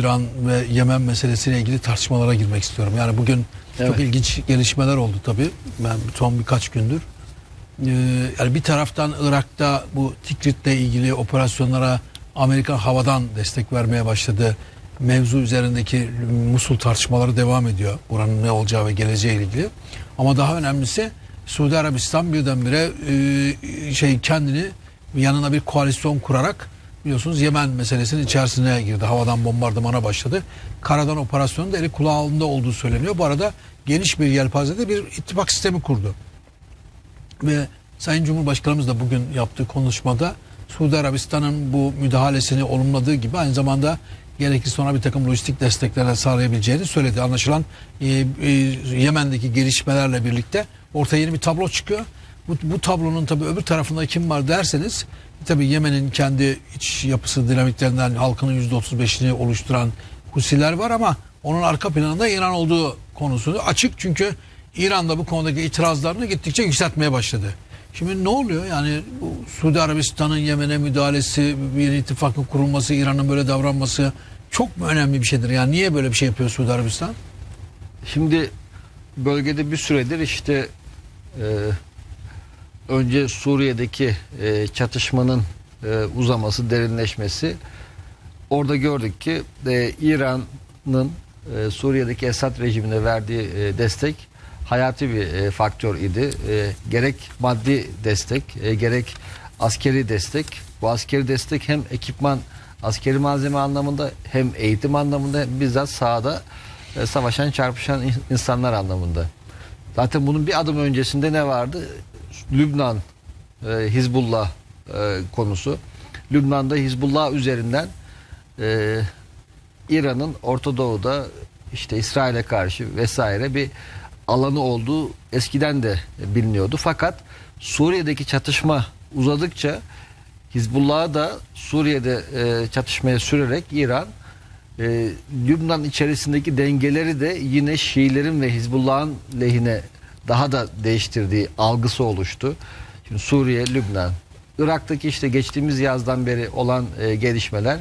İran ve Yemen meselesiyle ilgili tartışmalara girmek istiyorum. Yani bugün çok Evet. ilginç gelişmeler oldu tabii. Ben son birkaç gündür. Ee, yani bir taraftan Irak'ta bu Tikrit'le ilgili operasyonlara Amerika havadan destek vermeye başladı. Mevzu üzerindeki Musul tartışmaları devam ediyor. Buranın ne olacağı ve geleceği ilgili. Ama daha önemlisi Suudi Arabistan birdenbire e, şey kendini yanına bir koalisyon kurarak biliyorsunuz Yemen meselesinin içerisine girdi. Havadan bombardımana başladı. Karadan operasyonun da eli kulağında olduğu söyleniyor. Bu arada geniş bir yelpazede bir ittifak sistemi kurdu. Ve Sayın Cumhurbaşkanımız da bugün yaptığı konuşmada Suudi Arabistan'ın bu müdahalesini olumladığı gibi aynı zamanda gerekirse sonra bir takım lojistik desteklerle sağlayabileceğini söyledi. Anlaşılan e, e, Yemen'deki gelişmelerle birlikte ortaya yeni bir tablo çıkıyor. Bu, bu tablonun tabii öbür tarafında kim var derseniz tabii Yemen'in kendi iç yapısı dinamiklerinden halkının %35'ini oluşturan Husiler var ama onun arka planında İran olduğu konusu açık çünkü İran da bu konudaki itirazlarını gittikçe yükseltmeye başladı. Şimdi ne oluyor? Yani bu Suudi Arabistan'ın Yemen'e müdahalesi, bir ittifakın kurulması, İran'ın böyle davranması çok mu önemli bir şeydir? Yani niye böyle bir şey yapıyor Suudi Arabistan? Şimdi bölgede bir süredir işte e, önce Suriye'deki e, çatışmanın e, uzaması, derinleşmesi orada gördük ki e, İran'ın e, Suriye'deki Esad rejimine verdiği e, destek hayati bir e, faktör idi. E, gerek maddi destek, e, gerek askeri destek. Bu askeri destek hem ekipman, askeri malzeme anlamında hem eğitim anlamında hem bizzat sahada e, savaşan, çarpışan in- insanlar anlamında. Zaten bunun bir adım öncesinde ne vardı? Lübnan, e, Hizbullah e, konusu. Lübnan'da Hizbullah üzerinden e, İran'ın Orta Doğu'da işte İsrail'e karşı vesaire bir alanı olduğu eskiden de biliniyordu. Fakat Suriye'deki çatışma uzadıkça Hizbullah'ı da Suriye'de e, çatışmaya sürerek İran e, Lübnan içerisindeki dengeleri de yine Şiilerin ve Hizbullah'ın lehine daha da değiştirdiği algısı oluştu. Şimdi Suriye, Lübnan, Irak'taki işte geçtiğimiz yazdan beri olan e, gelişmeler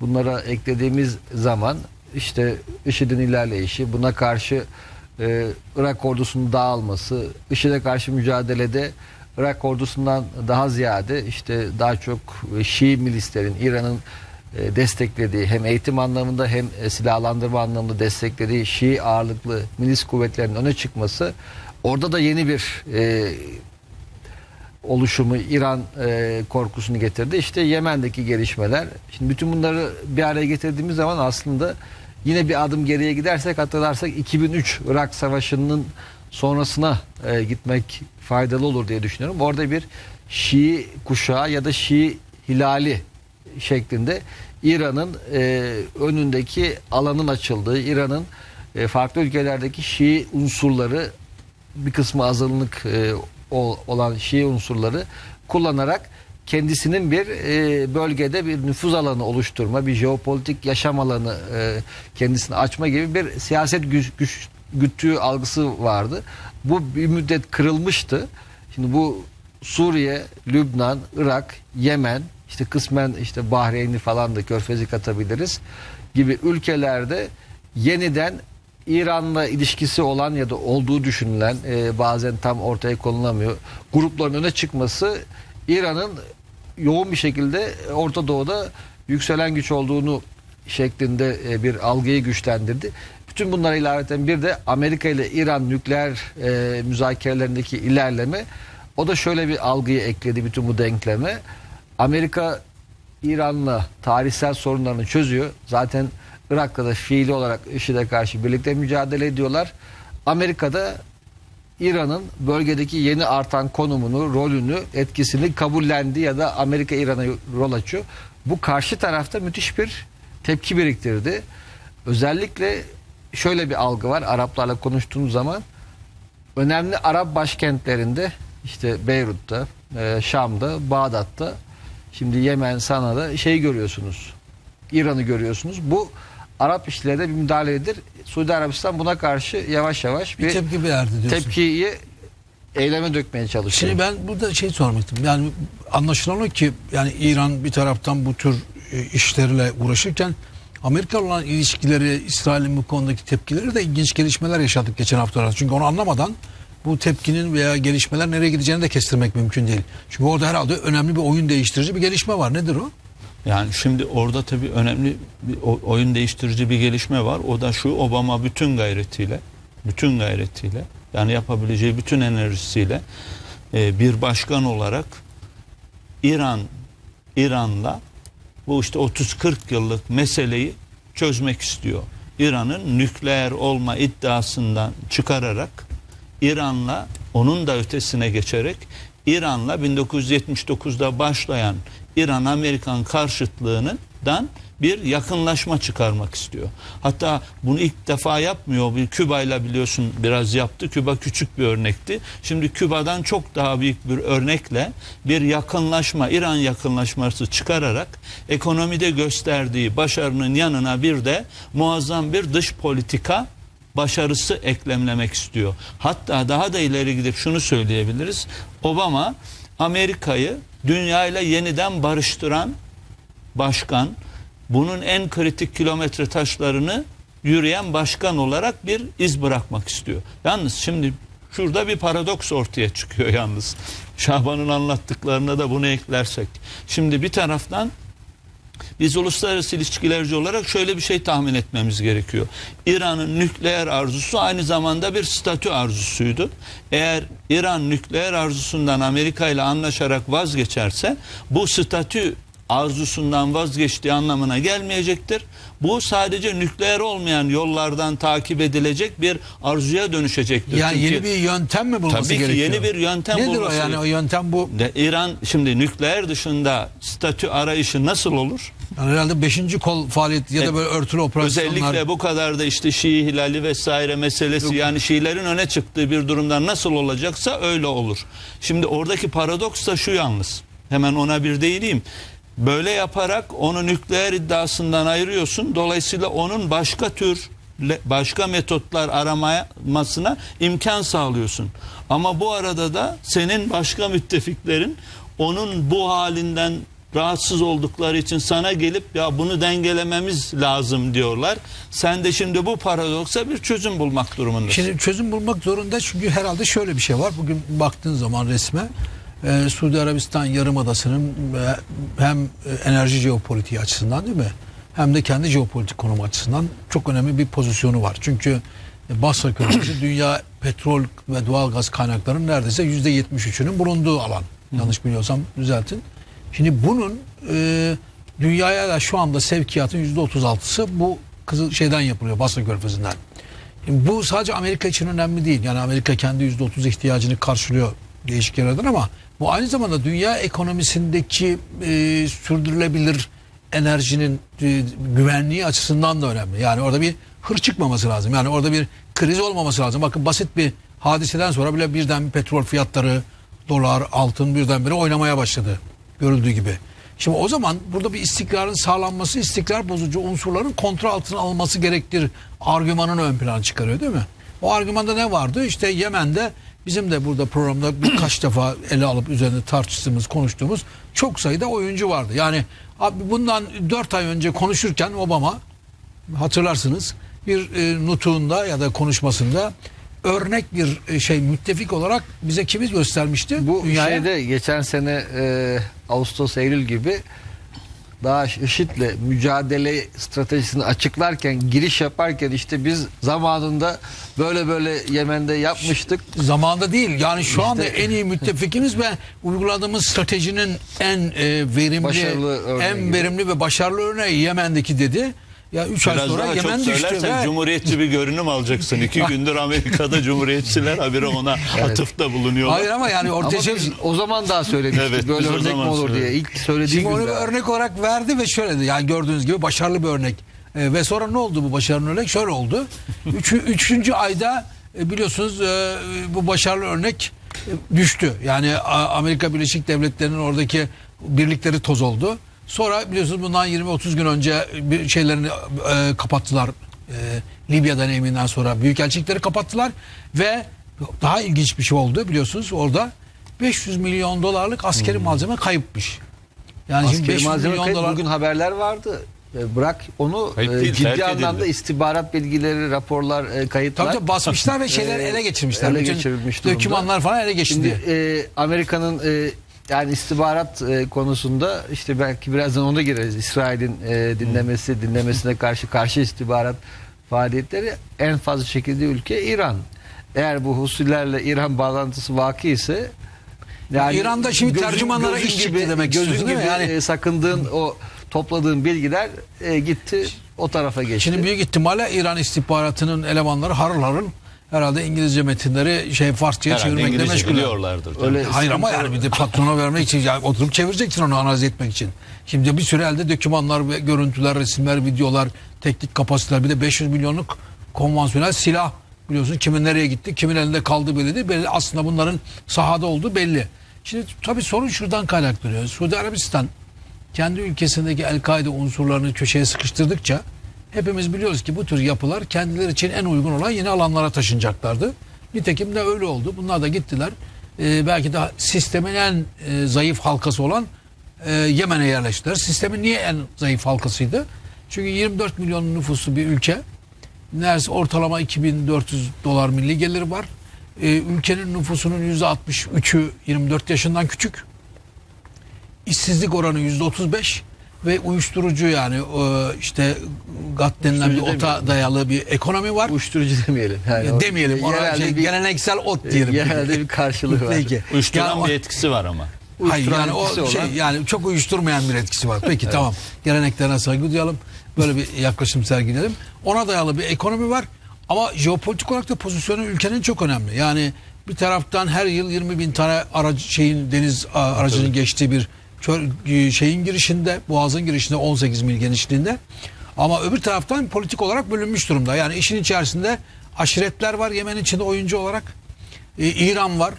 bunlara eklediğimiz zaman işte IŞİD'in ilerleyişi, buna karşı e, Irak ordusunun dağılması, IŞİD'e karşı mücadelede Irak ordusundan daha ziyade işte daha çok Şii milislerin İran'ın e, desteklediği hem eğitim anlamında hem e, silahlandırma anlamında desteklediği Şii ağırlıklı milis kuvvetlerinin öne çıkması orada da yeni bir e, oluşumu İran e, korkusunu getirdi. İşte Yemen'deki gelişmeler. Şimdi bütün bunları bir araya getirdiğimiz zaman aslında yine bir adım geriye gidersek hatırlarsak 2003 Irak Savaşı'nın sonrasına e, gitmek faydalı olur diye düşünüyorum. Orada bir Şii kuşağı ya da Şii hilali şeklinde İran'ın e, önündeki alanın açıldığı, İran'ın e, farklı ülkelerdeki Şii unsurları bir kısmı azınlık e, ol- olan Şii unsurları kullanarak kendisinin bir e, bölgede bir nüfuz alanı oluşturma, bir jeopolitik yaşam alanı e, kendisine açma gibi bir siyaset güç, güç güttüğü algısı vardı. Bu bir müddet kırılmıştı. Şimdi bu Suriye, Lübnan, Irak, Yemen, işte kısmen işte Bahreyn'i falan da Körfez'i katabiliriz gibi ülkelerde yeniden İran'la ilişkisi olan ya da olduğu düşünülen e, bazen tam ortaya konulamıyor grupların öne çıkması İran'ın yoğun bir şekilde Orta Doğu'da yükselen güç olduğunu şeklinde e, bir algıyı güçlendirdi. Bütün bunlara ilaveten bir de Amerika ile İran nükleer e, müzakerelerindeki ilerleme o da şöyle bir algıyı ekledi bütün bu denkleme. Amerika İran'la tarihsel sorunlarını çözüyor. Zaten Irak'ta da fiili olarak IŞİD'e karşı birlikte mücadele ediyorlar. Amerika'da İran'ın bölgedeki yeni artan konumunu, rolünü, etkisini kabullendi ya da Amerika İran'a rol açıyor. Bu karşı tarafta müthiş bir tepki biriktirdi. Özellikle şöyle bir algı var Araplarla konuştuğunuz zaman önemli Arap başkentlerinde işte Beyrut'ta, e, Şam'da, Bağdat'ta şimdi Yemen, Sana'da şey görüyorsunuz. İran'ı görüyorsunuz. Bu Arap işlerine bir müdahaledir. Suudi Arabistan buna karşı yavaş yavaş Bir bir tepki verdi diyorsun. tepkiyi eyleme dökmeye çalışıyor. Şimdi ben burada şey sormak istedim. Yani anlaşılan o ki yani İran bir taraftan bu tür e, işlerle uğraşırken Amerika olan ilişkileri, İsrail'in bu konudaki tepkileri de ilginç gelişmeler yaşadık geçen haftalarda. Çünkü onu anlamadan bu tepkinin veya gelişmeler nereye gideceğini de kestirmek mümkün değil. Çünkü orada herhalde önemli bir oyun değiştirici bir gelişme var. Nedir o? Yani şimdi orada tabii önemli bir oyun değiştirici bir gelişme var. O da şu Obama bütün gayretiyle, bütün gayretiyle yani yapabileceği bütün enerjisiyle e, bir başkan olarak İran İran'la bu işte 30-40 yıllık meseleyi çözmek istiyor. İran'ın nükleer olma iddiasından çıkararak İran'la onun da ötesine geçerek İran'la 1979'da başlayan İran-Amerikan karşıtlığından bir yakınlaşma çıkarmak istiyor. Hatta bunu ilk defa yapmıyor. Bir Küba'yla biliyorsun biraz yaptı. Küba küçük bir örnekti. Şimdi Küba'dan çok daha büyük bir örnekle bir yakınlaşma, İran yakınlaşması çıkararak ekonomide gösterdiği başarının yanına bir de muazzam bir dış politika başarısı eklemlemek istiyor. Hatta daha da ileri gidip şunu söyleyebiliriz. Obama Amerika'yı dünyayla yeniden barıştıran başkan, bunun en kritik kilometre taşlarını yürüyen başkan olarak bir iz bırakmak istiyor. Yalnız şimdi şurada bir paradoks ortaya çıkıyor yalnız. Şaban'ın anlattıklarına da bunu eklersek. Şimdi bir taraftan biz uluslararası ilişkilerci olarak şöyle bir şey tahmin etmemiz gerekiyor. İran'ın nükleer arzusu aynı zamanda bir statü arzusuydu. Eğer İran nükleer arzusundan Amerika ile anlaşarak vazgeçerse bu statü arzusundan vazgeçtiği anlamına gelmeyecektir. Bu sadece nükleer olmayan yollardan takip edilecek bir arzuya dönüşecektir. Yani Çünkü- yeni bir yöntem mi bulması Tabii ki gerekiyor? yeni bir yöntem Nedir o bulması yani o yöntem bu? de İran şimdi nükleer dışında statü arayışı nasıl olur? Yani herhalde 5. kol faaliyeti ya da Evet. böyle örtülü operasyonlar. Özellikle bu kadar da işte Şii hilali vesaire meselesi yani Şiilerin öne çıktığı bir durumda nasıl olacaksa öyle olur. Şimdi oradaki paradoks da şu yalnız. Hemen ona bir değineyim. Böyle yaparak onu nükleer iddiasından ayırıyorsun. Dolayısıyla onun başka tür başka metotlar aramasına imkan sağlıyorsun. Ama bu arada da senin başka müttefiklerin onun bu halinden rahatsız oldukları için sana gelip ya bunu dengelememiz lazım diyorlar. Sen de şimdi bu paradoksa bir çözüm bulmak durumundasın. Şimdi çözüm bulmak zorunda çünkü herhalde şöyle bir şey var. Bugün baktığın zaman resme e, Suudi Arabistan Yarımadası'nın e, hem e, enerji jeopolitiği açısından değil mi? Hem de kendi jeopolitik konumu açısından çok önemli bir pozisyonu var. Çünkü e, Basra Körfezi dünya petrol ve doğal gaz kaynaklarının neredeyse yüzde 73'ünün bulunduğu alan. Yanlış biliyorsam düzeltin. Şimdi bunun e, dünyaya da şu anda sevkiyatın yüzde 36'sı bu kızıl şeyden yapılıyor Basra Körfezi'nden. Şimdi bu sadece Amerika için önemli değil. Yani Amerika kendi %30 ihtiyacını karşılıyor değişik yerlerden ama bu aynı zamanda dünya ekonomisindeki e, sürdürülebilir enerjinin e, güvenliği açısından da önemli. Yani orada bir hır çıkmaması lazım. Yani orada bir kriz olmaması lazım. Bakın basit bir hadiseden sonra bile birden petrol fiyatları, dolar, altın birdenbire oynamaya başladı. Görüldüğü gibi. Şimdi o zaman burada bir istikrarın sağlanması, istikrar bozucu unsurların kontrol altına alınması gerektir argümanını ön plana çıkarıyor değil mi? O argümanda ne vardı? İşte Yemen'de bizim de burada programda birkaç defa ele alıp üzerinde tartıştığımız, konuştuğumuz çok sayıda oyuncu vardı. Yani abi bundan 4 ay önce konuşurken Obama hatırlarsınız bir e, nutuğunda ya da konuşmasında örnek bir e, şey müttefik olarak bize kimi göstermişti? Bu Dünyaya. şeyde geçen sene e, Ağustos Eylül gibi daha IŞİD'le mücadele stratejisini açıklarken giriş yaparken işte biz zamanında böyle böyle Yemen'de yapmıştık. Zamanda değil. Yani şu anda İşte- en iyi müttefikimiz ve uyguladığımız stratejinin en e, verimli, en gibi. verimli ve başarılı örneği Yemen'deki dedi. Ya 3 ay sonra daha Yemen çok düştü. ve- cumhuriyetçi bir görünüm alacaksın. İki gündür Amerika'da cumhuriyetçiler habire ona atıfta bulunuyorlar. Hayır ama yani ortaya şey, o zaman daha söylemiştik Evet, böyle örnek mi olur diye. söyledik. İlk söylediğim Şimdi onu daha. örnek olarak verdi ve şöyle dedi. Yani gördüğünüz gibi başarılı bir örnek. E, ve sonra ne oldu bu başarılı örnek? Şöyle oldu. Üç, üçüncü ayda e, biliyorsunuz e, bu başarılı örnek e, düştü. Yani Amerika Birleşik Devletleri'nin oradaki birlikleri toz oldu. Sonra biliyorsunuz bundan 20-30 gün önce bir şeylerini e, kapattılar. E, Libya'dan eminden sonra büyükelçilikleri kapattılar ve daha ilginç bir şey oldu biliyorsunuz orada 500 milyon dolarlık askeri malzeme kayıpmış. Yani şimdi Askeri 500 malzeme milyon kayıp dolar bugün haberler vardı. e, bırak onu Kayıp e, değil, ciddi anlamda edildi. istihbarat bilgileri, raporlar, e, kayıtlar. Tabii tabii basmışlar ve şeyler ele geçirmişler. ele geçirilmiş durumda. Dokümanlar falan ele geçti. Şimdi e, Amerika'nın e, yani istihbarat e, konusunda işte belki birazdan ona gireriz. İsrail'in e, dinlemesi, dinlemesine karşı karşı istihbarat faaliyetleri en fazla şekilde ülke İran. Eğer bu husullerle İran bağlantısı vaki ise İran'da şimdi gözün- tercümanlara gözün iş çıktı gibi, demek gözün gibi Yani- e, sakındığın o topladığın bilgiler e, gitti o tarafa geçti. Şimdi büyük ihtimalle İran istihbaratının elemanları harıl harıl herhalde İngilizce metinleri şey Farsçaya Herhalde çevirmekle İngilizce meşgul. biliyorlardır. Öyle Hayır ama yani bir de patrona vermek için yani oturup çevireceksin onu analiz etmek için. Şimdi bir sürü elde dokümanlar ve görüntüler, resimler, videolar, teknik kapasiteler bir de 500 milyonluk konvansiyonel silah biliyorsun kimin nereye gitti, kimin elinde kaldı belli değil. Belli, aslında bunların sahada olduğu belli. Şimdi tabii sorun şuradan kaynaklanıyor. Suudi Arabistan kendi ülkesindeki El-Kaide unsurlarını köşeye sıkıştırdıkça hepimiz biliyoruz ki bu tür yapılar kendileri için en uygun olan yeni alanlara taşınacaklardı. Nitekim de öyle oldu. Bunlar da gittiler. Ee, belki de sistemin en e, zayıf halkası olan e, Yemen'e yerleştiler. Sistemin niye en zayıf halkasıydı? Çünkü 24 milyon nüfuslu bir ülke. Neredeyse ortalama 2400 dolar milli geliri var. Ee, ülkenin nüfusunun %63'ü 24 yaşından küçük işsizlik oranı yüzde 35 ve uyuşturucu yani e, işte GATT denilen bir ota dayalı bir ekonomi var. uyuşturucu demeyelim. Yani Ya o- demeyelim ona Genelde şey, bir- geleneksel ot diyelim. Genelde bir karşılığı var. Peki. Uyuşturan Yani o- bir etkisi var ama. Hayır uyuşturan yani o şey olan- yani çok uyuşturmayan bir etkisi var. Peki tamam. Geleneklerine saygı duyalım. Böyle bir yaklaşım sergileyelim. Ona dayalı bir ekonomi var. Ama jeopolitik olarak da pozisyonu ülkenin çok önemli. Yani bir taraftan her yıl 20 bin tane aracı şeyin deniz a- aracının geçtiği bir şeyin girişinde, boğazın girişinde 18 mil genişliğinde. Ama öbür taraftan politik olarak bölünmüş durumda. Yani işin içerisinde aşiretler var Yemen içinde oyuncu olarak. Ee, İran var.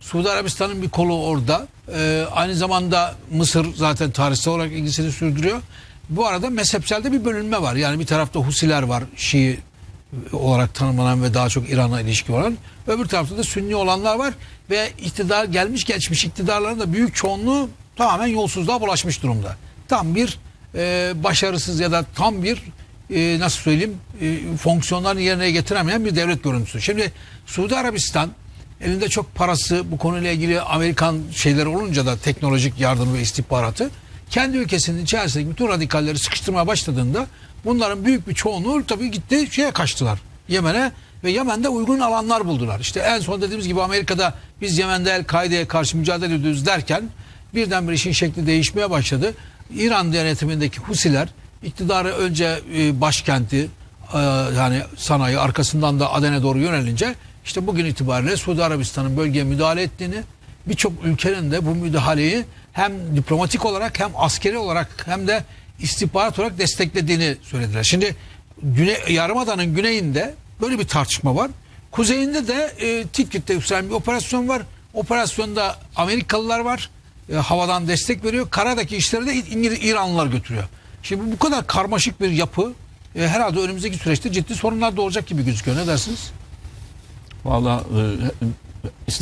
Suudi Arabistan'ın bir kolu orada. Ee, aynı zamanda Mısır zaten tarihsel olarak ilgisini sürdürüyor. Bu arada mezhepselde bir bölünme var. Yani bir tarafta Husiler var. Şii olarak tanımlanan ve daha çok İran'a ilişki olan. Öbür tarafta da Sünni olanlar var. Ve iktidar gelmiş geçmiş iktidarların da büyük çoğunluğu tamamen yolsuzluğa bulaşmış durumda. Tam bir e, başarısız ya da tam bir e, nasıl söyleyeyim e, fonksiyonlarını yerine getiremeyen bir devlet görüntüsü. Şimdi Suudi Arabistan elinde çok parası bu konuyla ilgili Amerikan şeyleri olunca da teknolojik yardım ve istihbaratı kendi ülkesinin içerisindeki bütün radikalleri sıkıştırmaya başladığında bunların büyük bir çoğunluğu tabii gitti şeye kaçtılar Yemen'e ve Yemen'de uygun alanlar buldular. İşte en son dediğimiz gibi Amerika'da biz Yemen'de El-Kaide'ye karşı mücadele ediyoruz derken birdenbire işin şekli değişmeye başladı. İran yönetimindeki Husiler iktidarı önce e, başkenti e, yani sanayi arkasından da Aden'e doğru yönelince işte bugün itibariyle Suudi Arabistan'ın bölgeye müdahale ettiğini birçok ülkenin de bu müdahaleyi hem diplomatik olarak hem askeri olarak hem de istihbarat olarak desteklediğini söylediler. Şimdi Güney, Yarımada'nın güneyinde böyle bir tartışma var. Kuzeyinde de e, Tikrit'te yükselen bir operasyon var. Operasyonda Amerikalılar var. E, havadan destek veriyor. Karadaki işleri de İngiliz İranlılar götürüyor. Şimdi bu kadar karmaşık bir yapı e, herhalde önümüzdeki süreçte ciddi sorunlar doğacak gibi gözüküyor. Ne dersiniz? Valla e,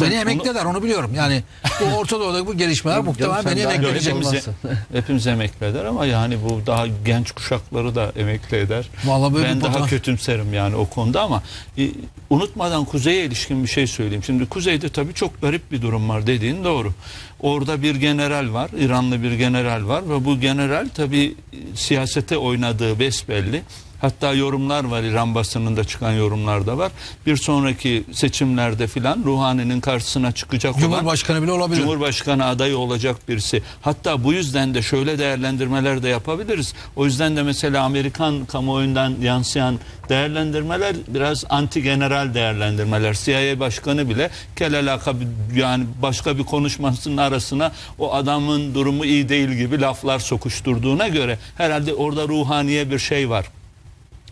Beni emekleder onu biliyorum. Yani bu Orta Doğu'daki bu gelişmeler muhtemelen beni emekleyecek. hepimizi, hepimizi emekli eder ama yani bu daha genç kuşakları da emekli eder. Vallahi böyle ben daha fotoğraf- kötümserim yani o konuda ama e, unutmadan kuzeye ilişkin bir şey söyleyeyim. Şimdi kuzeyde tabii çok garip bir durum var dediğin doğru. Orada bir general var, İranlı bir general var ve bu general tabii siyasete oynadığı besbelli. Hatta yorumlar var İran basınında çıkan yorumlar da var. Bir sonraki seçimlerde filan Ruhani'nin karşısına çıkacak olan Cumhurbaşkanı bile olabilir. Cumhurbaşkanı adayı olacak birisi. Hatta bu yüzden de şöyle değerlendirmeler de yapabiliriz. O yüzden de mesela Amerikan kamuoyundan yansıyan değerlendirmeler biraz anti general değerlendirmeler. CIA başkanı bile kelelaka yani başka bir konuşmasının arasına o adamın durumu iyi değil gibi laflar sokuşturduğuna göre herhalde orada ruhaniye bir şey var.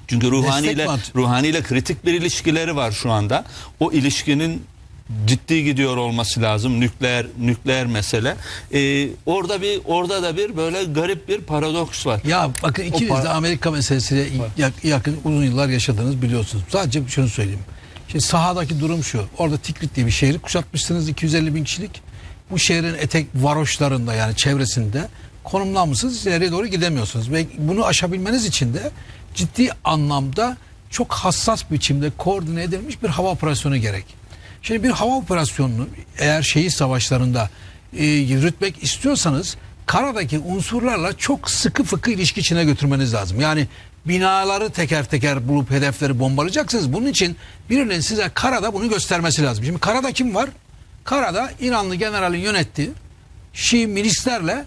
Çünkü ruhani Destek ile mi at- ruhani ile kritik bir ilişkileri var şu anda. O ilişkinin ciddi gidiyor olması lazım nükleer nükleer mesele. Ee, orada bir orada da bir böyle garip bir paradoks var. Ya bakın ikiniz par- de Amerika meselesiyle yak- yakın uzun yıllar yaşadınız biliyorsunuz. Sadece şunu söyleyeyim. Şimdi sahadaki durum şu. Orada Tikrit diye bir şehri kuşatmışsınız 250 bin kişilik. Bu şehrin etek varoşlarında yani çevresinde konumlanmışsınız. ileriye doğru gidemiyorsunuz. Ve bunu aşabilmeniz için de ciddi anlamda çok hassas biçimde koordine edilmiş bir hava operasyonu gerek. Şimdi bir hava operasyonunu eğer şehir savaşlarında e, yürütmek istiyorsanız karadaki unsurlarla çok sıkı fıkı ilişki içine götürmeniz lazım. Yani binaları teker teker bulup hedefleri bombalayacaksınız. Bunun için birinin size karada bunu göstermesi lazım. Şimdi karada kim var? Karada İranlı generalin yönettiği Şii milislerle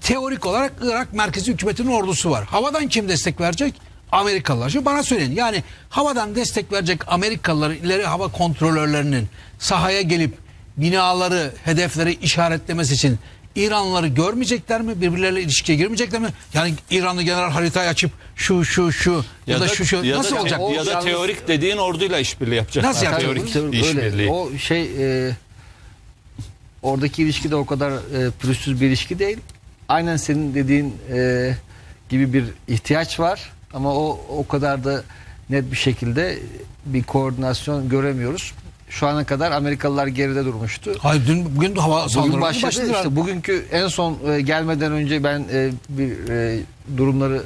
teorik olarak Irak merkezi hükümetinin ordusu var. Havadan kim destek verecek? Amerikalılar. Şimdi bana söyleyin. Yani havadan destek verecek Amerikalıların ileri hava kontrolörlerinin sahaya gelip binaları, hedefleri işaretlemesi için İranlıları görmeyecekler mi? Birbirleriyle ilişkiye girmeyecekler mi? Yani İranlı general haritayı açıp şu şu şu ya, da, şu şu ya nasıl da, olacak? Ya da teorik dediğin orduyla işbirliği yapacaklar. Nasıl yapacak? Teorik işbirliği. O şey e, oradaki ilişki de o kadar e, pürüzsüz bir ilişki değil. Aynen senin dediğin e, gibi bir ihtiyaç var ama o o kadar da net bir şekilde bir koordinasyon göremiyoruz. Şu ana kadar Amerikalılar geride durmuştu. Hayır dün bugün de hava Bugün saldırıları başladı başladılar. işte bugünkü en son e, gelmeden önce ben e, bir e, durumları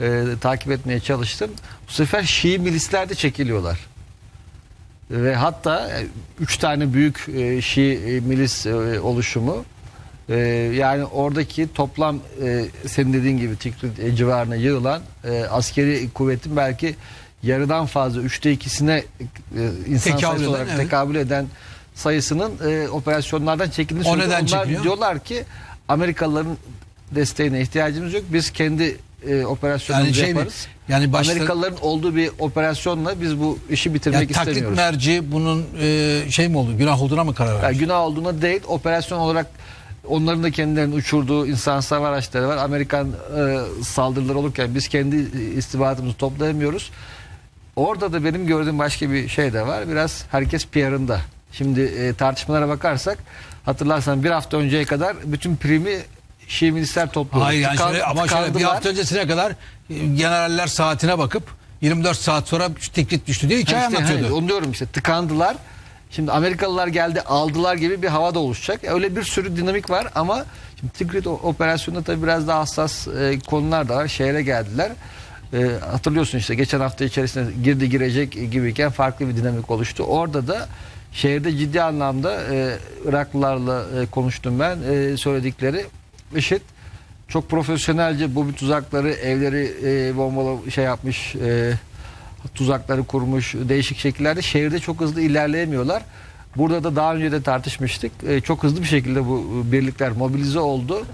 e, takip etmeye çalıştım. Bu sefer Şii milisler de çekiliyorlar. Ve hatta e, üç tane büyük e, Şii e, milis e, oluşumu e, yani oradaki toplam e, senin dediğin gibi Tikrit e, civarına yığılan e, askeri kuvvetin belki yarıdan fazla üçte ikisine e, insan Tekabül sayısı eden, olarak evet. tekabül eden sayısının e, operasyonlardan çekildiğini söylüyor. Onlar çekiliyor? diyorlar ki Amerikalıların desteğine ihtiyacımız yok. Biz kendi e, operasyonumuzu Yani şey yaparız. Yani başta Amerikalıların olduğu bir operasyonla biz bu işi bitirmek yani taklit istemiyoruz. merci bunun e, şey mi oldu? Günah olduğuna mı karar Yani vermiş? günah olduğuna değil operasyon olarak onların da kendilerinin uçurduğu insan hava araçları var. Amerikan e, saldırıları olurken biz kendi istihbaratımızı toplayamıyoruz. Orada da benim gördüğüm başka bir şey de var. Biraz herkes PR'ında. Şimdi e, tartışmalara bakarsak hatırlarsan bir hafta önceye kadar bütün primi Şii milisler topluyor. Hayır yani şöyle, ama şöyle bir hafta öncesine kadar e, generaller saatine bakıp 24 saat sonra tikrit düştü diye hikaye işte, anlatıyordu. hani onu diyorum işte tıkandılar. Şimdi Amerikalılar geldi aldılar gibi bir hava da oluşacak. Öyle bir sürü dinamik var ama şimdi Tikrit o- operasyonunda tabii biraz daha hassas e, konular da var. Şehre geldiler. E, hatırlıyorsun işte geçen hafta içerisinde girdi girecek gibiyken farklı bir dinamik oluştu. Orada da şehirde ciddi anlamda e, Iraklılarla e, konuştum ben. E, söyledikleri IŞİD çok profesyonelce bu tuzakları evleri e, bombalı şey yapmış e, tuzakları kurmuş değişik şekillerde şehirde çok hızlı ilerleyemiyorlar. Burada da daha önce de tartışmıştık. E, çok hızlı bir şekilde bu birlikler mobilize oldu.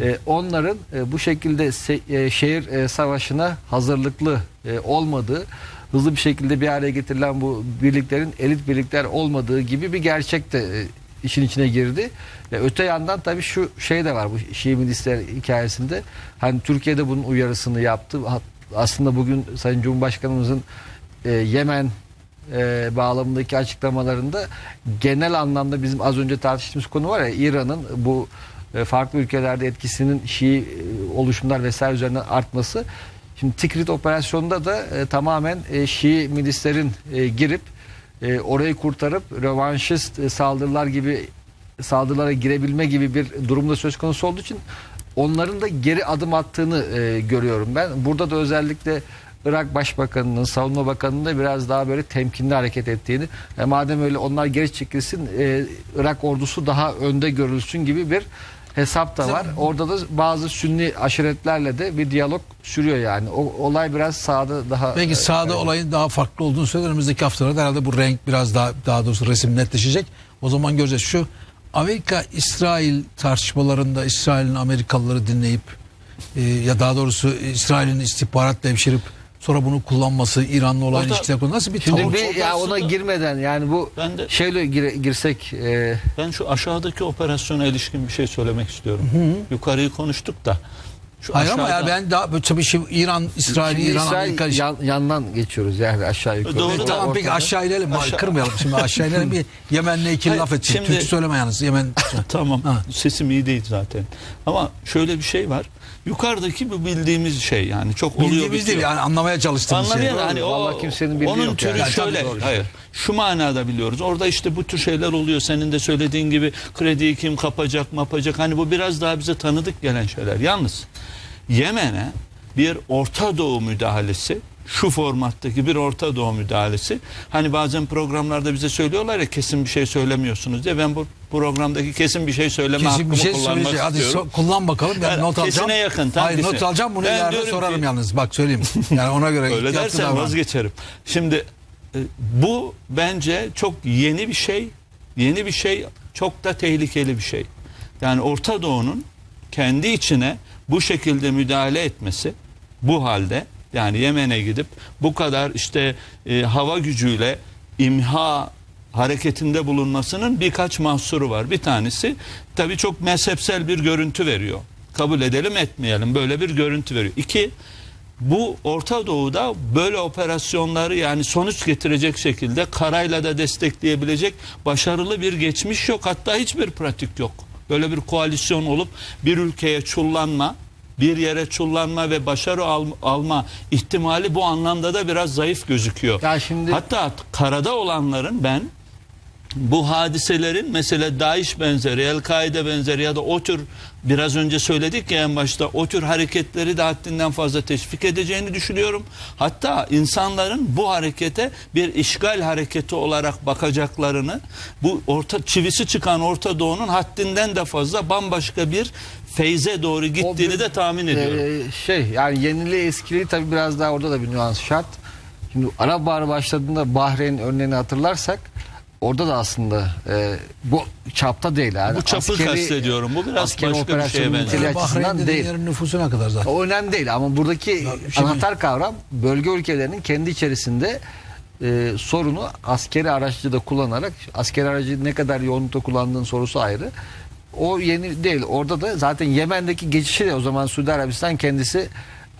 E, onların e, bu şekilde se- e, şehir e, savaşına hazırlıklı e, olmadığı, hızlı bir şekilde bir araya getirilen bu birliklerin elit birlikler olmadığı gibi bir gerçek de e, işin içine girdi. Ve öte yandan tabii şu şey de var bu Şii milisler hikayesinde. Hani Türkiye'de bunun uyarısını yaptı. Aslında bugün Sayın Cumhurbaşkanımızın e, Yemen e, bağlamındaki açıklamalarında genel anlamda bizim az önce tartıştığımız konu var ya İran'ın bu e, farklı ülkelerde etkisinin Şii e, oluşumlar vesaire üzerinden artması. Şimdi Tikrit operasyonunda da e, tamamen e, Şii milislerin e, girip e, orayı kurtarıp rövanşist e, saldırılar gibi saldırılara girebilme gibi bir durumda söz konusu olduğu için onların da geri adım attığını e, görüyorum ben. Burada da özellikle Irak Başbakanı'nın, Savunma Bakanı'nın da biraz daha böyle temkinli hareket ettiğini, e, madem öyle onlar geri çekilsin, e, Irak ordusu daha önde görülsün gibi bir hesap da var. Orada da bazı Sünni aşiretlerle de bir diyalog sürüyor yani. O olay biraz sağda daha Peki e, sahada evet. olayın daha farklı olduğunu söylüyor. Önümüzdeki haftalarda herhalde bu renk biraz daha daha doğrusu resim netleşecek. O zaman göreceğiz. Şu Amerika-İsrail tartışmalarında İsrail'in Amerikalıları dinleyip e, ya daha doğrusu İsrail'in istihbarat devşirip sonra bunu kullanması İran'la olan Orada- ilişkiler konu nasıl bir Şimdi tavır? bir ya ona girmeden yani bu Ben de- şeyle gire- girsek e, Ben şu aşağıdaki operasyona ilişkin bir şey söylemek istiyorum. Yukarıyı konuştuk da. Şu Hayır ama aşağıda- ya ben daha tabii şey İran, İsrail, şimdi İran, İsrail Amerika yan- yandan geçiyoruz yani aşağı yukarı. Doğru Orta- da- Tamam peki aşağı inelim. Aşağı- Kırmayalım şimdi aşağı inelim. Bir Yemen'le iki Hayır, laf etsin. şimdi- Türkçe söyleme yalnız. Yemen. Tamam. Ha. Sesim iyi değil zaten. Ama şöyle bir şey var. Yukarıdaki bu bildiğimiz şey yani çok oluyor Bildiğimiz değil bitiyor. yani anlamaya çalıştığımız şey. Anlamayan hani o Vallahi kimsenin bildiği onun yok türü yani. şöyle Tabii doğru. hayır şu manada biliyoruz. Orada işte bu tür şeyler oluyor. Senin de söylediğin gibi krediyi kim kapacak, mapacak. Hani bu biraz daha bize tanıdık gelen şeyler. Yalnız Yemen'e bir Orta Doğu müdahalesi şu formattaki bir Orta Doğu müdahalesi. Hani bazen programlarda bize söylüyorlar ya kesin bir şey söylemiyorsunuz diye. Ben bu programdaki kesin bir şey söyleme Kesin hakkımı bir şey kullanmak söyleyecek. Hadi istiyorum. so- kullan bakalım. Ben Yani not kesine alacağım. yakın, tam Hayır not kesin. alacağım bunu Ben ileride sorarım ki- yalnız. Bak söyleyeyim. Yani ona göre Öyle dersen davran. vazgeçerim. Şimdi e, bu bence çok yeni bir şey. Yeni bir şey, çok da tehlikeli bir şey. Yani Orta Doğu'nun kendi içine bu şekilde müdahale etmesi bu halde yani Yemen'e gidip bu kadar işte e, hava gücüyle imha hareketinde bulunmasının birkaç mahsuru var. Bir tanesi tabii çok mezhepsel bir görüntü veriyor. Kabul edelim etmeyelim böyle bir görüntü veriyor. İki, bu Orta Doğu'da böyle operasyonları yani sonuç getirecek şekilde karayla da destekleyebilecek başarılı bir geçmiş yok. Hatta hiçbir pratik yok. Böyle bir koalisyon olup bir ülkeye çullanma, bir yere çullanma ve başarı al- alma ihtimali bu anlamda da biraz zayıf gözüküyor. Ya şimdi- Hatta karada olanların ben bu hadiselerin mesela DAEŞ benzeri, El-Kaide benzeri ya da o tür biraz önce söyledik ya en başta o tür hareketleri de haddinden fazla teşvik edeceğini düşünüyorum. Hatta insanların bu harekete bir işgal hareketi olarak bakacaklarını bu orta çivisi çıkan Orta Doğu'nun haddinden de fazla bambaşka bir feyze doğru gittiğini bir- de tahmin ediyorum. Ee, şey yani yenili eskili tabii biraz daha orada da bir nüans şart. Şimdi Arap Baharı başladığında Bahreyn örneğini hatırlarsak orada da aslında e, bu çapta değil. Yani bu çapı askeri- kastediyorum. Bu biraz askeri başka bir şeye operasyonun benziyor. niteliği Yani açısından Bahreyn dediğin değil. yerin nüfusu ne kadar zaten? O önemli değil ama buradaki şimdi- anahtar kavram bölge ülkelerinin kendi içerisinde e, sorunu askeri araçlı da kullanarak askeri aracı ne kadar yoğunlukta kullandığın sorusu ayrı. O yeni değil. Orada da zaten Yemen'deki geçişi de o zaman Suudi Arabistan kendisi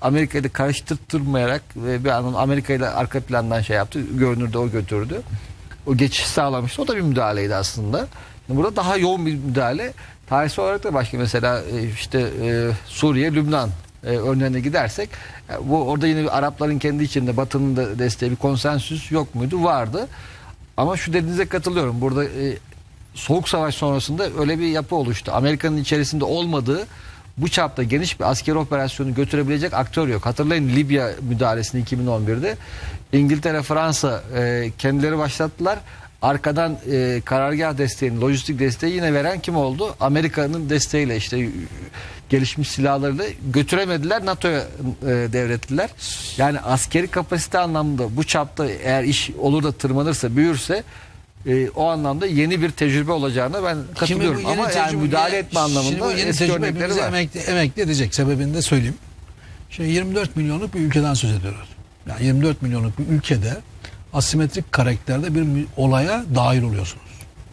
Amerika'yı da karıştırtmayarak ve bir anlamda Amerika'yı da arka plandan şey yaptı. Görünürde o götürdü. O geçişi sağlamıştı. O da bir müdahaleydi aslında. Burada daha yoğun bir müdahale. Tarihsel olarak da başka mesela e, işte e, Suriye, Lübnan e, örneğine gidersek bu orada yine Arapların kendi içinde Batı'nın da desteği bir konsensüs yok muydu? Vardı. Ama şu dediğinize katılıyorum. Burada Soğuk Savaş sonrasında öyle bir yapı oluştu. Amerika'nın içerisinde olmadığı bu çapta geniş bir askeri operasyonu götürebilecek aktör yok. Hatırlayın Libya müdahalesini 2011'de İngiltere, Fransa e, kendileri başlattılar. Arkadan e, karargah desteğini, lojistik desteği yine veren kim oldu? Amerika'nın desteğiyle işte e, gelişmiş silahlarıyla götüremediler. NATO'ya e, devrettiler. Yani askeri kapasite anlamında bu çapta eğer iş olur da tırmanırsa, büyürse e, o anlamda yeni bir tecrübe olacağına ben katılıyorum. Ama yani tecrübe- müdahale etme anlamında bu yeni eski örnekleri var. emekli, emekli edecek. Sebebini de söyleyeyim. Şimdi 24 milyonluk bir ülkeden söz ediyoruz. Yani 24 milyonluk bir ülkede asimetrik karakterde bir olaya dahil oluyorsunuz.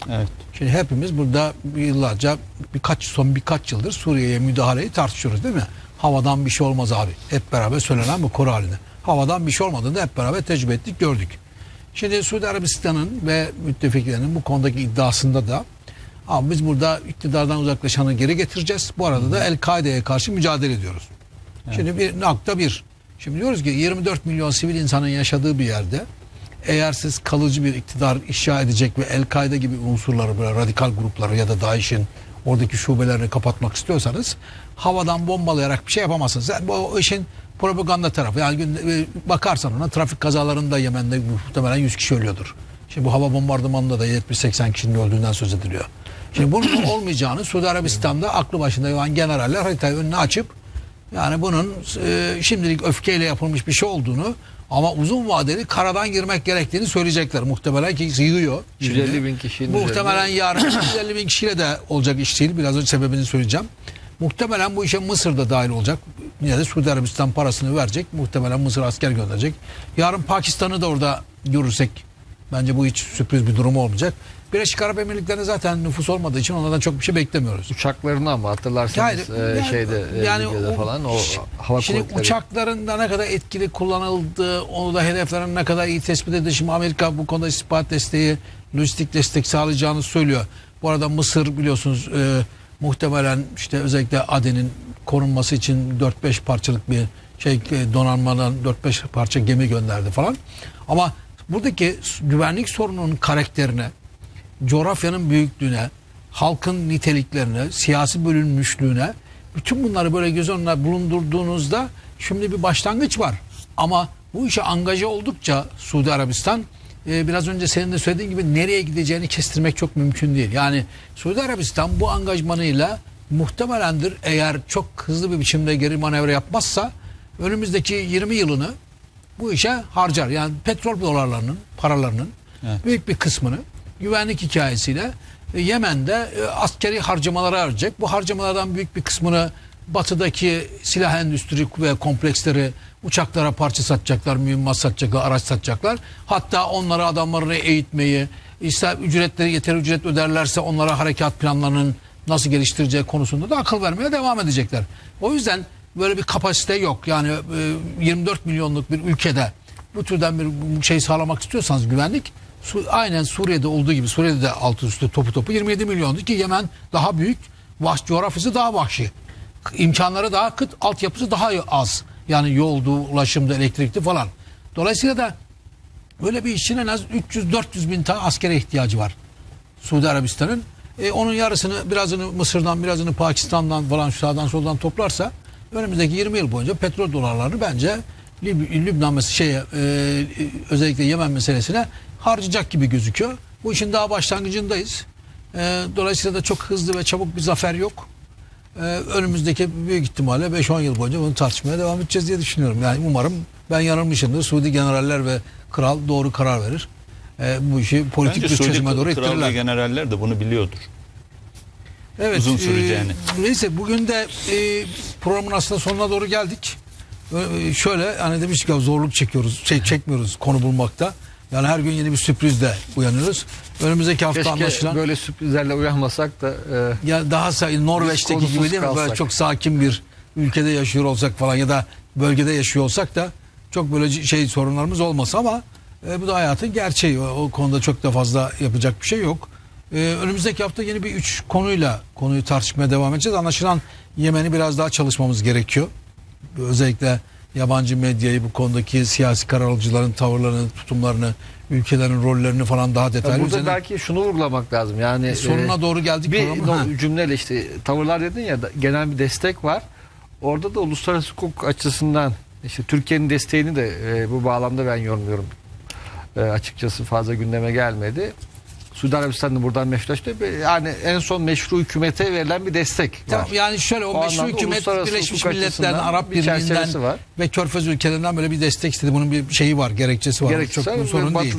Evet. Şimdi hepimiz burada yıllarca birkaç son birkaç yıldır Suriye'ye müdahaleyi tartışıyoruz değil mi? Havadan bir şey olmaz abi. Hep beraber söylenen bu konu halinde. Havadan bir şey olmadığını hep beraber tecrübe ettik, gördük. Şimdi Suudi Arabistan'ın ve müttefiklerinin bu konudaki iddiasında da abi biz burada iktidardan uzaklaşanı geri getireceğiz. Bu arada da El-Kaide'ye karşı mücadele ediyoruz. Şimdi bir nokta bir. Şimdi diyoruz ki 24 milyon sivil insanın yaşadığı bir yerde eğer siz kalıcı bir iktidar inşa edecek ve El-Kaide gibi unsurları böyle radikal grupları ya da DAEŞ'in oradaki şubelerini kapatmak istiyorsanız havadan bombalayarak bir şey yapamazsınız. Yani bu işin propaganda tarafı. Yani gün- e, bakarsan ona trafik kazalarında Yemen'de muhtemelen 100 kişi ölüyordur. Şimdi bu hava bombardımanında da 70-80 kişinin öldüğünden söz ediliyor. Şimdi bunun olmayacağını Suudi Arabistan'da aklı başında olan generaller haritayı önüne açıp yani bunun e, şimdilik öfkeyle yapılmış bir şey olduğunu ama uzun vadeli karadan girmek gerektiğini söyleyecekler. Muhtemelen ki yığıyor. şimdi. 150 bin kişinin Muhtemelen yarın 150 bin kişiyle de olacak iş değil. Biraz önce sebebini söyleyeceğim. Muhtemelen bu işe Mısır da dahil olacak. Yine de Suudi Arabistan parasını verecek. Muhtemelen Mısır asker gönderecek. Yarın Pakistan'ı da orada görürsek bence bu hiç sürpriz bir durum olmayacak. Birleşik Arap Emirlikleri'ne zaten nüfus olmadığı için onlardan çok bir şey beklemiyoruz. Uçaklarını ama hatırlarsanız Yani- e, yani- şeyde e, yani o- falan o hava Şimdi kuvvetleri. uçakların da ne kadar etkili kullanıldığı, onu da hedeflerin ne kadar iyi tespit edildi. Şimdi Amerika bu konuda istihbarat desteği, lojistik destek sağlayacağını söylüyor. Bu arada Mısır biliyorsunuz e, muhtemelen işte özellikle Aden'in korunması için 4-5 parçalık bir şey e, donanmadan 4-5 parça gemi gönderdi falan. Ama buradaki güvenlik sorununun karakterine, coğrafyanın büyüklüğüne, halkın niteliklerine, siyasi bölünmüşlüğüne bütün bunları böyle göz önüne bulundurduğunuzda şimdi bir başlangıç var. Ama bu işe angaja oldukça Suudi Arabistan e, biraz önce senin de söylediğin gibi nereye gideceğini kestirmek çok mümkün değil. Yani Suudi Arabistan bu angajmanıyla muhtemelendir eğer çok hızlı bir biçimde geri manevra yapmazsa önümüzdeki 20 yılını bu işe harcar. Yani petrol dolarlarının, paralarının Evet. büyük bir kısmını güvenlik hikayesiyle e, Yemen'de e, askeri harcamalara harcayacak. Bu harcamalardan büyük bir kısmını batıdaki silah endüstri ve kompleksleri uçaklara parça satacaklar, mühimmat satacaklar, araç satacaklar. Hatta onlara adamlarını eğitmeyi, ister ücretleri yeterli ücret öderlerse onlara harekat planlarının nasıl geliştireceği konusunda da akıl vermeye devam edecekler. O yüzden böyle bir kapasite yok. Yani e, 24 milyonluk bir ülkede bu türden bir şey sağlamak istiyorsanız güvenlik aynen Suriye'de olduğu gibi Suriye'de de altı üstü topu topu 27 milyondu ki Yemen daha büyük vahş, coğrafyası daha vahşi imkanları daha kıt altyapısı daha az yani yoldu ulaşımda elektrikli falan dolayısıyla da böyle bir işin en az 300-400 bin tane askere ihtiyacı var Suudi Arabistan'ın E, onun yarısını birazını Mısır'dan birazını Pakistan'dan falan sağdan soldan toplarsa önümüzdeki 20 yıl boyunca petrol dolarlarını bence Lib- Lübnan şeye, e, özellikle Yemen meselesine harcayacak gibi gözüküyor. Bu işin daha başlangıcındayız. E, dolayısıyla da çok hızlı ve çabuk bir zafer yok. E, önümüzdeki büyük ihtimalle 5-10 yıl boyunca bunu tartışmaya devam edeceğiz diye düşünüyorum. Yani umarım ben yanılmışımdır. Suudi generaller ve kral doğru karar verir. E, bu işi politik Bence bir Suudi çözüme doğru Kral ve ittirirler. generaller de bunu biliyordur. Evet, uzun süreceğini. e, neyse bugün de e, programın aslında sonuna doğru geldik. E, şöyle hani demiştik ya zorluk çekiyoruz, şey çekmiyoruz konu bulmakta. Yani her gün yeni bir sürprizle uyanıyoruz. Önümüzdeki hafta Keşke anlaşılan böyle sürprizlerle uyanmasak da e, ya daha sa- Norveç'teki gibi değil mi? Böyle çok sakin bir ülkede yaşıyor olsak falan ya da bölgede yaşıyor olsak da çok böyle şey sorunlarımız olmasa ama e, bu da hayatın gerçeği. O, o konuda çok da fazla yapacak bir şey yok. E, önümüzdeki hafta yeni bir üç konuyla konuyu tartışmaya devam edeceğiz. Anlaşılan Yemen'i biraz daha çalışmamız gerekiyor. Özellikle yabancı medyayı bu konudaki siyasi karar alıcıların tavırlarını, tutumlarını, ülkelerin rollerini falan daha detaylı. burada üzerine- belki şunu vurgulamak lazım. Yani sonuna e, doğru geldik. bir no- Ha. cümleyle işte tavırlar dedin ya genel bir destek var. Orada da uluslararası hukuk açısından işte Türkiye'nin desteğini de e, bu bağlamda ben yorumluyorum. E, açıkçası fazla gündeme gelmedi. Suudi Arabistan'da buradan meşrulaştı. Yani en son meşru hükümete verilen bir destek Tamam, var. yani şöyle o O meşru hükümet Birleşmiş Milletler'den, Arap Birliği'nden ve Körfez ülkelerinden böyle bir destek istedi. Bunun bir şeyi var, gerekçesi var. Gerekçesi Çok var. sorun değil.